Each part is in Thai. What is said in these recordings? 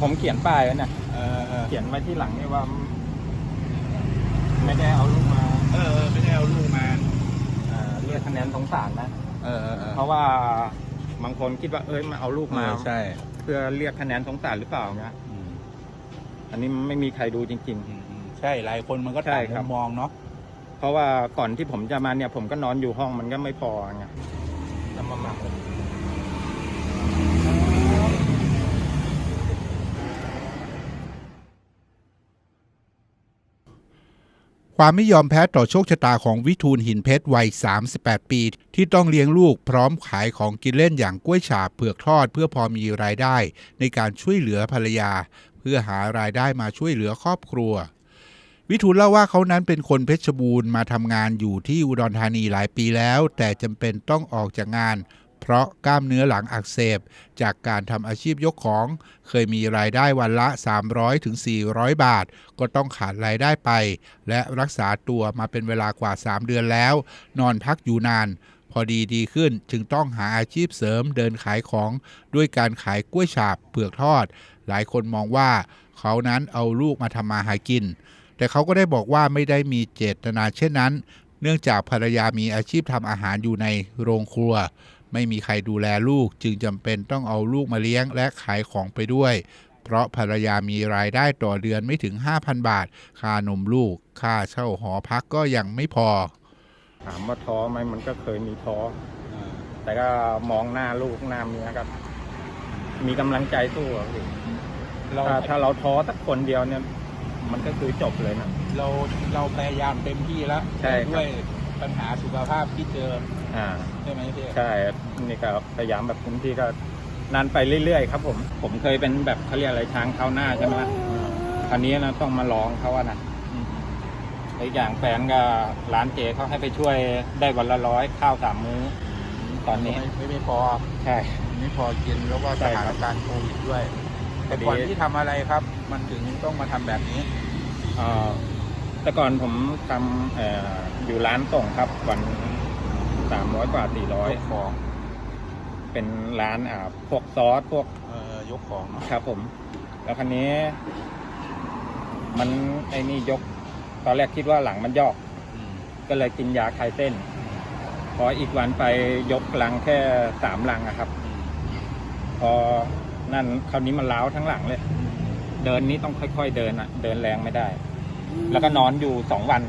ผมเขียนป้ายไว้นะเออเออเขียนไว้ที่หลังนี่ว่า ไม่ได้เอาลูกมาเออเออไม่ได้เอาลูกมาอ่าเรียกคะแนนสงสารนะ เออเออเออเพราะว่าบางคนคิดว่าเอ้ยมาเอาลูกมาเออใช่เพื่อเรียกคะแนนสงสารหรือเปล่านะอืมอันนี้ไม่มีใครดูจริง อืมอืมใช่หลายคนมันก็ใช่ต่างครัมุบ มมองเนาะๆ เพราะว่าก่อนที่ผมจะมาเนี่ย ผมก็นอนอยู่ห้องมันก็ไม่พอไงจะมาหมักเลย ความไม่ยอมแพ้ต่อโชคชะตาของวิทูลหินเพชรวัย 38 ปี ที่ต้องเลี้ยงลูกพร้อมขายของกินเล่นอย่างกล้วยฉาบเผือกทอดเพื่อพอมีรายได้ ในการช่วยเหลือภรรยา เพื่อหารายได้มาช่วยเหลือครอบครัว วิทูลเล่าว่าเขานั้นเป็นคนเพชรบูรณ์มาทำงานอยู่ที่อุดรธานีหลายปีแล้ว แต่จำเป็นต้องออกจากงาน เพราะกล้ามเนื้อหลังอักเสบ จากการทำอาชีพยกของ เคยมีรายได้วันละ300ถึง400 บาท ก็ต้องขาดรายได้ไป และรักษาตัวมาเป็นเวลากว่า 3 เดือนแล้ว นอนพักอยู่นาน พอดีดีขึ้นจึงต้องหาอาชีพเสริมเดินขายของด้วยการขายกล้วยฉาบเปลือกทอด หลายคนมองว่า เขานั้นเอาลูกมาทำมาหากิน แต่เขาก็ได้บอกว่าไม่ได้มีเจตนาเช่นนั้น เนื่องจากภรรยามีอาชีพทำอาหารอยู่ในโรงครัว ไม่มีใครดูแลลูกจึงจำเป็นต้องเอาลูกมาเลี้ยงและขายของไปด้วย เพราะภรรยามีรายได้ต่อเดือนไม่ถึง 5,000 บาท ค่านมลูก ค่าเช่าหอพักก็ยังไม่พอ ถามว่าท้อไหมมันก็เคยมีท้อเออแต่ก็มองหน้าลูกหน้าเมียก็มีกำลังใจสู้อะพี่เราถ้าถ้าเราท้อสักคนเดียวเนี่ย มันก็คือจบเลยนะเราเราพยายามเต็มที่แล้วใช่ครับด้วย ปัญหาสุขภาพที่เจออ่า ใช่ไหมพี่ใช่นี่ก็พยายามแบบพื้นที่ก็นานไปเรื่อยๆครับ ผมผมเคยเป็นแบบเขาเรียกอะไรช้างเข้าหน้าใช่ไหมล่ะคราวนี้นะต้องมาลองเขาอะนะอืมอีกอย่างแฟนก็ร้านเจเขาให้ไปช่วยได้วันละร้อยข้าวสามมื้อ ตอนนี้ไม่ไม่ไม่พอใช่ ไม่พอกินแล้วก็ใช่สครับถานการณ์โควิดด้วย แต่พอดีก่อนที่ทำอะไรครับ มันถึงต้องมาทำแบบนี้ เอ่อ แต่ก่อนผมทำเอ่ออยู่ร้านส่งครับ วันสามร้อยกว่าสี่ร้อยยกของเป็นร้านอ่าพวกซอสพวกเอ่อยกของเนาะครับผม แล้วคันนี้ มันไอ้นี่ยก ตอนแรกคิดว่าหลังมันยอกอืมก็เลยกินยาคลายเส้น พออีกวันไปยกลังแค่สามลังอะครับอืมพอนั่นคราวนี้มันล้าวทั้งหลังเลย เดินนี้ต้องค่อย ๆ เดินอะเดินแรงไม่ได้ แล้วก็นอนอยู่สองวัน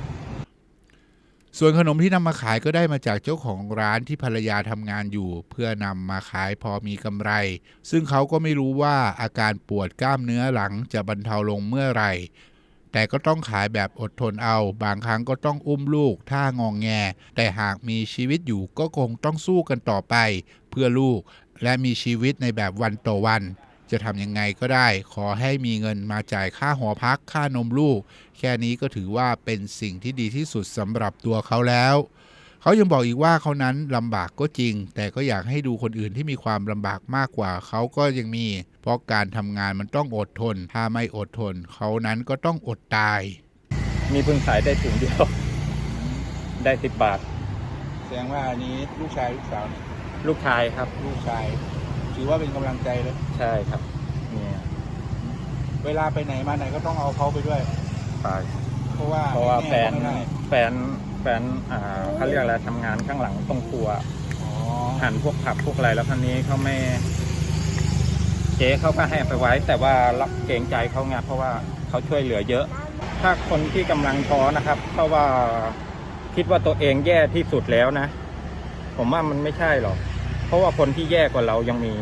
ส่วนขนมที่นำมาขายก็ได้มาจากเจ้าของร้านที่ภรรยาทำงานอยู่ เพื่อนำมาขายพอมีกำไร ซึ่งเขาก็ไม่รู้ว่าอาการปวดกล้ามเนื้อหลังจะบรรเทาลงเมื่อไหร่ แต่ก็ต้องขายแบบอดทนเอา บางครั้งก็ต้องอุ้มลูกถ้างองแง แต่หากมีชีวิตอยู่ก็คงต้องสู้กันต่อไป เพื่อลูกและมีชีวิตในแบบวันต่อวัน จะทำยังไงก็ได้ ขอให้มีเงินมาจ่ายค่าหอพักค่านมลูก แค่นี้ก็ถือว่าเป็นสิ่งที่ดีที่สุดสำหรับตัวเขาแล้วเขายังบอกอีกว่าเขานั้นลำบากก็จริง แต่ก็อยากให้ดูคนอื่นที่มีความลำบากมากกว่าเขาก็ยังมี เพราะการทำงานมันต้องอดทน ถ้าไม่อดทน เขานั้นก็ต้องอดตาย มีเพิ่งขายได้ถุงเดียว ได้สิบบาท แสดงว่าอันนี้ลูกชายลูกสาวเนี่ยลูกชายครับ ลูกชาย ถือว่าเป็นกำลังใจเลยใช่ครับ เนี่ยเวลาไปไหนมาไหนก็ต้องเอาเขาไปด้วย ไปเพราะว่าเพราะว่าแฟนไม่ได้แฟนแฟนอ่าเขาเรียกอะไรทำงานข้างหลังตรงครัว อ๋อหั่นพวกผักพวกอะไรแล้วครั้นี้เขาไม่ เจ๊เขาก็ให้ไปไว้ แต่ว่ารับเกรงใจเขาไงเพราะว่าเขาช่วยเหลือเยอะ ถ้าคนที่กำลังท้อนะครับ เพราะว่าคิดว่าตัวเองแย่ที่สุดแล้วนะ ผมว่ามันไม่ใช่หรอก เพราะว่าคนที่แย่กว่าเรายังมี